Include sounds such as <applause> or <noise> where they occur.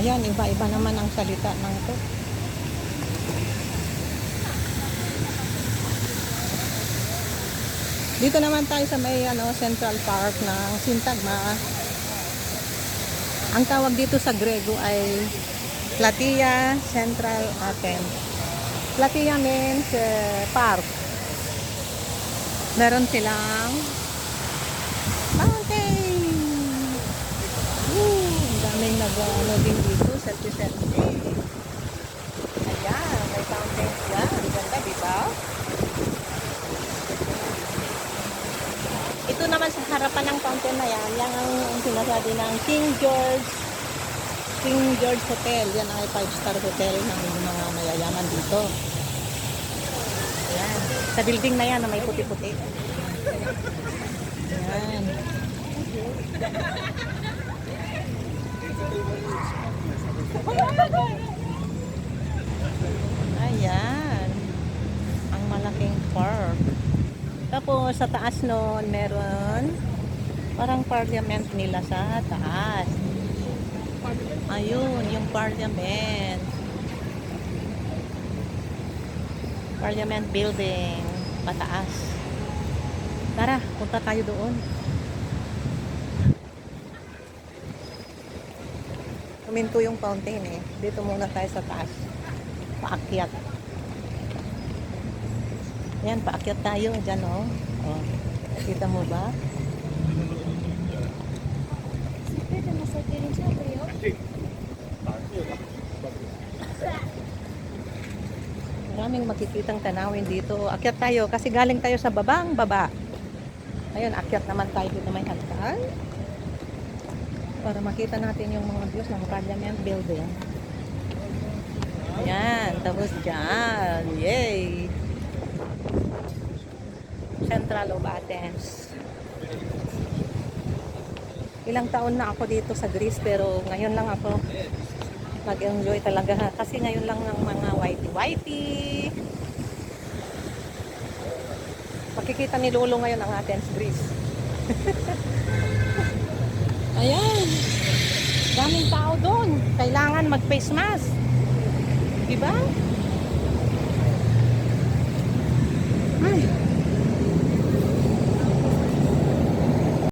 Ayan, iba-iba naman ang salita ng to. Dito naman tayo sa may ano, Central Park ng Sintagma. Ang tawag dito sa Grego ay Platia Central Athens. Platia means eh, park. Meron silang fountain. Woo! Ang daming nag-ano din dito, selfie-selfie. Ayan, may fountain yan. Ganda, di ba? Ito naman sa harapan ng fountain na yan, yan ang, ang sinasabi ng King George King George Hotel. Yan ay 5-star hotel ng mga mayayaman dito. Ayan. Sa building na yan na may puti-puti. Ayan. Ayan. Ang malaking park. Tapos sa taas noon meron parang parliament nila sa taas. Ayun, yung parliament. Parliament building, pataas. Tara, punta tayo doon. Kuminto yung fountain eh. Dito muna tayo sa taas. Paakyat. Yan, paakyat tayo. Diyan oh. oh. Kita mo ba? Maraming makikitang tanawin dito. Akyat tayo kasi galing tayo sa babang baba. Ayun, akyat naman tayo dito may hagdan. Para makita natin yung mga views ng Parliament Building. Ayan, tapos dyan. Yay! Central of Athens. Ilang taon na ako dito sa Greece pero ngayon lang ako nag-enjoy talaga kasi ngayon lang ng mga whitey-whitey. Makikita ni Lolo ngayon ang Athens, Greece. <laughs> Ayan. Daming tao doon. Kailangan mag-face mask. Diba? Ay.